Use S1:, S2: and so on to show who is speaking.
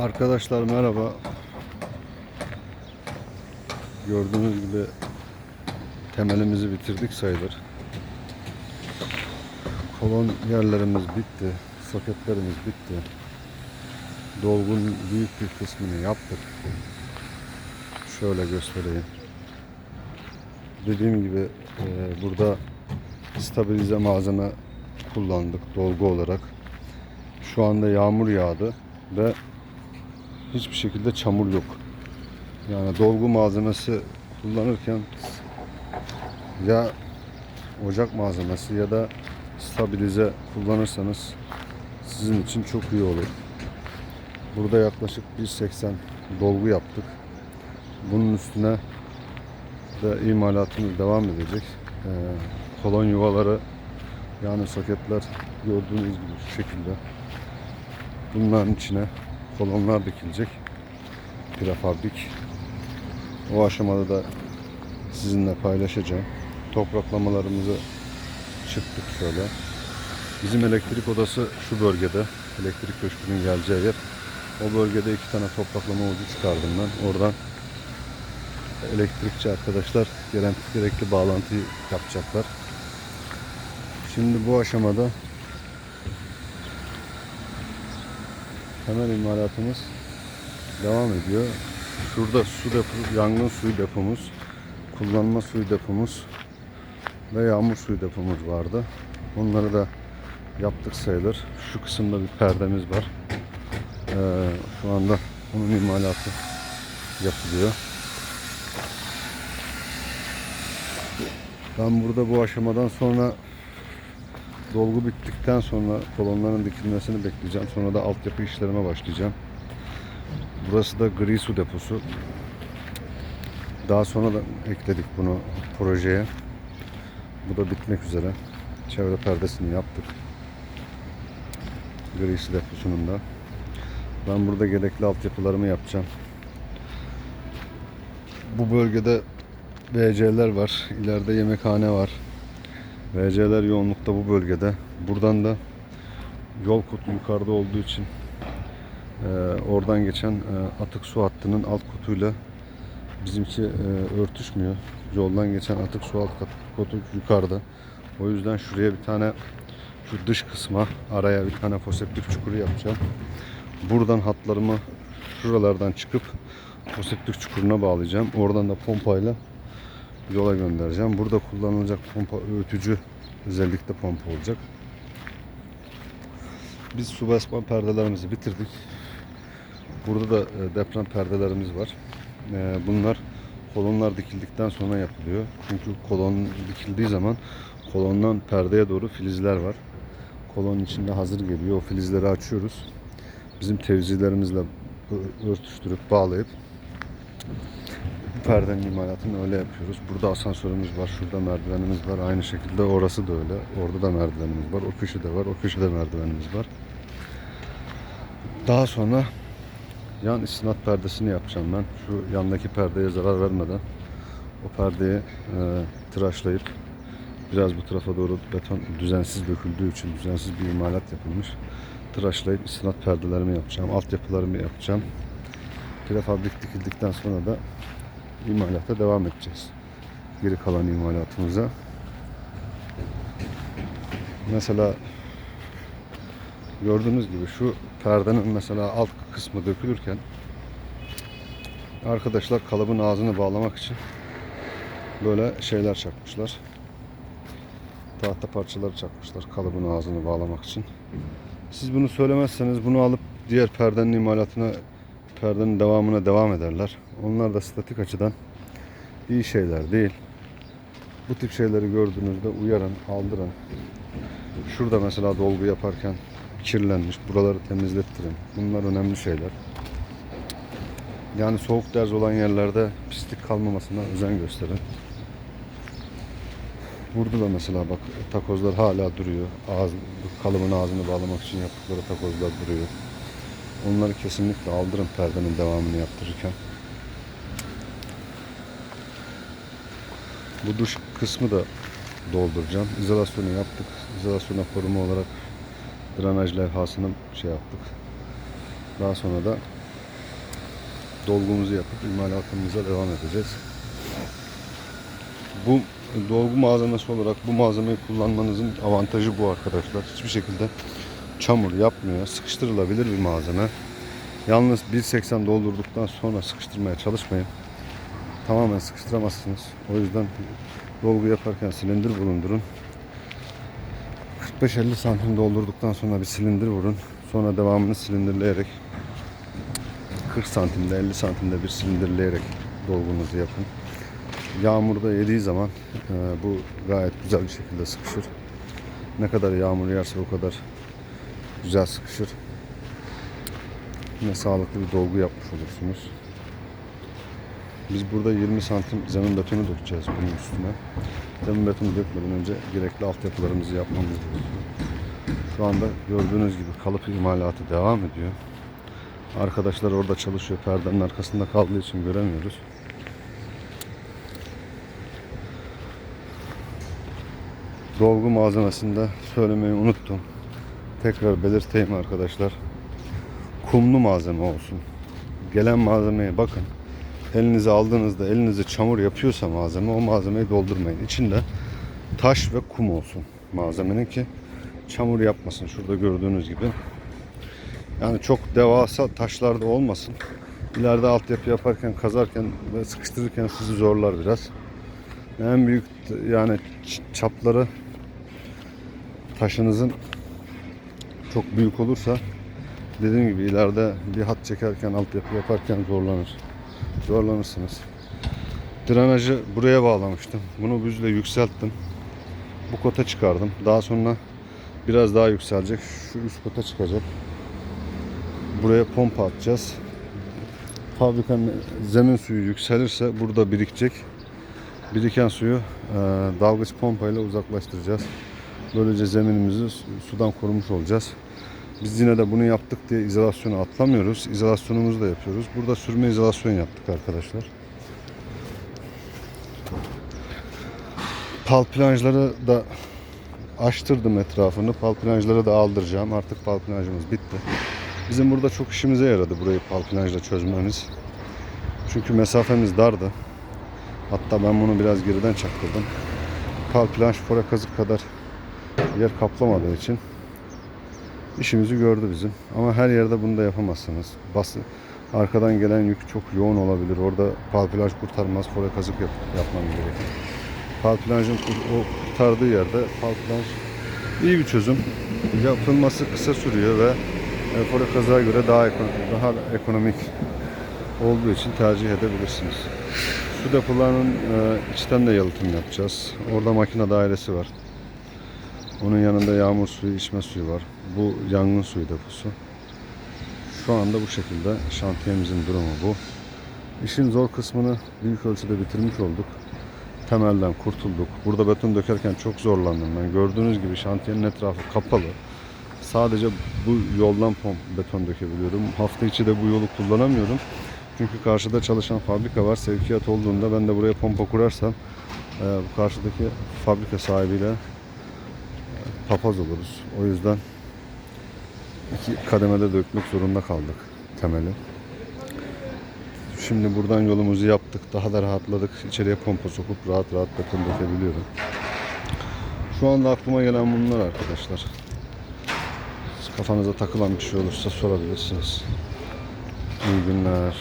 S1: Arkadaşlar merhaba. Gördüğünüz gibi temelimizi bitirdik sayılır. Kolon yerlerimiz bitti. Soketlerimiz bitti. Dolgun büyük bir kısmını yaptık. Şöyle göstereyim. Dediğim gibi e, burada stabilize malzeme kullandık dolgu olarak. Şu anda yağmur yağdı ve hiçbir şekilde çamur yok. Yani dolgu malzemesi kullanırken ya ocak malzemesi ya da stabilize kullanırsanız sizin için çok iyi olur. Burada yaklaşık 1.80 dolgu yaptık. Bunun üstüne de imalatımız devam edecek. Ee, kolon yuvaları yani soketler gördüğünüz gibi şu şekilde. Bunların içine kolonlar dikilecek. Prefabrik. O aşamada da sizinle paylaşacağım. Topraklamalarımızı çıktık şöyle. Bizim elektrik odası şu bölgede. Elektrik köşkünün geleceği yer. O bölgede iki tane topraklama ucu çıkardım ben. Oradan elektrikçi arkadaşlar gelen gerekli bağlantıyı yapacaklar. Şimdi bu aşamada temel imalatımız devam ediyor. Şurada su depo, yangın suyu depomuz, kullanma suyu depomuz ve yağmur suyu depomuz vardı. Onları da yaptık sayılır. Şu kısımda bir perdemiz var. Ee, şu anda onun imalatı yapılıyor. Ben burada bu aşamadan sonra dolgu bittikten sonra kolonların dikilmesini bekleyeceğim. Sonra da altyapı işlerime başlayacağım. Burası da gri su deposu. Daha sonra da ekledik bunu projeye. Bu da bitmek üzere. Çevre perdesini yaptık. Gri su deposunun da. Ben burada gerekli altyapılarımı yapacağım. Bu bölgede VC'ler var. İleride yemekhane var. VC'ler yoğunlukta bu bölgede. Buradan da yol kutu yukarıda olduğu için e, oradan geçen e, atık su hattının alt kutuyla bizimki e, örtüşmüyor. Yoldan geçen atık su alt kutu yukarıda. O yüzden şuraya bir tane şu dış kısma araya bir tane foseptik çukuru yapacağım. Buradan hatlarımı şuralardan çıkıp foseptik çukuruna bağlayacağım. Oradan da pompayla yola göndereceğim. Burada kullanılacak pompa öğütücü özellikle pompa olacak. Biz su basma perdelerimizi bitirdik. Burada da e, deprem perdelerimiz var. E, Bunlar kolonlar dikildikten sonra yapılıyor. Çünkü kolon dikildiği zaman kolondan perdeye doğru filizler var. Kolonun içinde hazır geliyor. O filizleri açıyoruz. Bizim tevzilerimizle örtüştürüp bağlayıp bu perdenin imalatını öyle yapıyoruz. Burada asansörümüz var, şurada merdivenimiz var. Aynı şekilde orası da öyle. Orada da merdivenimiz var. O köşede var, o köşede merdivenimiz var. Daha sonra yan istinat perdesini yapacağım ben. Şu yandaki perdeye zarar vermeden o perdeyi e, tıraşlayıp biraz bu tarafa doğru beton düzensiz döküldüğü için düzensiz bir imalat yapılmış. Tıraşlayıp istinat perdelerimi yapacağım. Altyapılarımı yapacağım. Prefabrik dikildikten sonra da imalata devam edeceğiz. Geri kalan imalatımıza. Mesela gördüğünüz gibi şu perdenin mesela alt kısmı dökülürken arkadaşlar kalıbın ağzını bağlamak için böyle şeyler çakmışlar. Tahta parçaları çakmışlar kalıbın ağzını bağlamak için. Siz bunu söylemezseniz bunu alıp diğer perdenin imalatına perdenin devamına devam ederler. Onlar da statik açıdan iyi şeyler değil. Bu tip şeyleri gördüğünüzde uyarın, aldırın. Şurada mesela dolgu yaparken kirlenmiş. Buraları temizlettirin. Bunlar önemli şeyler. Yani soğuk derz olan yerlerde pislik kalmamasına özen gösterin. Burada da mesela bak takozlar hala duruyor. Ağız, kalıbın ağzını bağlamak için yaptıkları takozlar duruyor. Onları kesinlikle aldırın perdenin devamını yaptırırken. Bu duş kısmı da dolduracağım. İzolasyonu yaptık. İzolasyona koruma olarak drenaj levhasını şey yaptık. Daha sonra da dolgumuzu yapıp imalatımıza devam edeceğiz. Bu dolgu malzemesi olarak bu malzemeyi kullanmanızın avantajı bu arkadaşlar. Hiçbir şekilde çamur yapmıyor. Sıkıştırılabilir bir malzeme. Yalnız 1.80 doldurduktan sonra sıkıştırmaya çalışmayın. Tamamen sıkıştıramazsınız. O yüzden dolgu yaparken silindir bulundurun. 45-50 santim doldurduktan sonra bir silindir vurun. Sonra devamını silindirleyerek 40 santimde 50 santimde bir silindirleyerek dolgunuzu yapın. Yağmurda yediği zaman e, bu gayet güzel bir şekilde sıkışır. Ne kadar yağmur yerse o kadar güzel sıkışır. Yine sağlıklı bir dolgu yapmış olursunuz. Biz burada 20 santim zemin betonu dökeceğiz bunun üstüne. Zemin betonu dökmeden önce gerekli altyapılarımızı yapmamız gerekiyor. Şu anda gördüğünüz gibi kalıp imalatı devam ediyor. Arkadaşlar orada çalışıyor. Perdenin arkasında kaldığı için göremiyoruz. Dolgu malzemesinde söylemeyi unuttum. Tekrar belirteyim arkadaşlar. Kumlu malzeme olsun. Gelen malzemeye bakın. Elinize aldığınızda elinizi çamur yapıyorsa malzeme o malzemeyi doldurmayın. İçinde taş ve kum olsun malzemenin ki çamur yapmasın. Şurada gördüğünüz gibi. Yani çok devasa taşlar da olmasın. İleride altyapı yaparken, kazarken ve sıkıştırırken sizi zorlar biraz. En büyük yani çapları taşınızın çok büyük olursa dediğim gibi ileride bir hat çekerken, altyapı yaparken zorlanır. Zorlanırsınız. Drenajı buraya bağlamıştım. Bunu büzle yükselttim. Bu kota çıkardım. Daha sonra biraz daha yükselecek. Şu üst kota çıkacak. Buraya pompa atacağız. Fabrikanın zemin suyu yükselirse burada birikecek. Biriken suyu dalgıç pompayla uzaklaştıracağız. Böylece zeminimizi su- sudan korumuş olacağız. Biz yine de bunu yaptık diye izolasyonu atlamıyoruz. İzolasyonumuzu da yapıyoruz. Burada sürme izolasyon yaptık arkadaşlar. Pal planjları da açtırdım etrafını. Pal planjları da aldıracağım. Artık pal planjımız bitti. Bizim burada çok işimize yaradı burayı pal planjla çözmemiz. Çünkü mesafemiz dardı. Hatta ben bunu biraz geriden çaktırdım. Pal planj fora kazık kadar yer kaplamadığı için işimizi gördü bizim. Ama her yerde bunu da yapamazsınız. Bas, arkadan gelen yük çok yoğun olabilir. Orada pal planj kurtarmaz. Fora kazık yap, yapmam gerekir. Pal planjın kur- o kurtardığı yerde pal planj iyi bir çözüm. Yapılması kısa sürüyor ve e, kazığa göre daha ekonomik, daha ekonomik olduğu için tercih edebilirsiniz. Su depolarının e, içten de yalıtım yapacağız. Orada makine dairesi var. Onun yanında yağmur suyu, içme suyu var. Bu yangın suyu deposu. Şu anda bu şekilde şantiyemizin durumu bu. İşin zor kısmını büyük ölçüde bitirmiş olduk. Temelden kurtulduk. Burada beton dökerken çok zorlandım ben. Gördüğünüz gibi şantiyenin etrafı kapalı. Sadece bu yoldan pom beton dökebiliyorum. Hafta içi de bu yolu kullanamıyorum. Çünkü karşıda çalışan fabrika var. Sevkiyat olduğunda ben de buraya pompa kurarsam bu karşıdaki fabrika sahibiyle papaz oluruz. O yüzden iki kademede dökmek zorunda kaldık temeli. Şimdi buradan yolumuzu yaptık. Daha da rahatladık. İçeriye pompa sokup rahat rahat beton dökebiliyorum. Şu anda aklıma gelen bunlar arkadaşlar. Kafanıza takılan bir şey olursa sorabilirsiniz. İyi günler.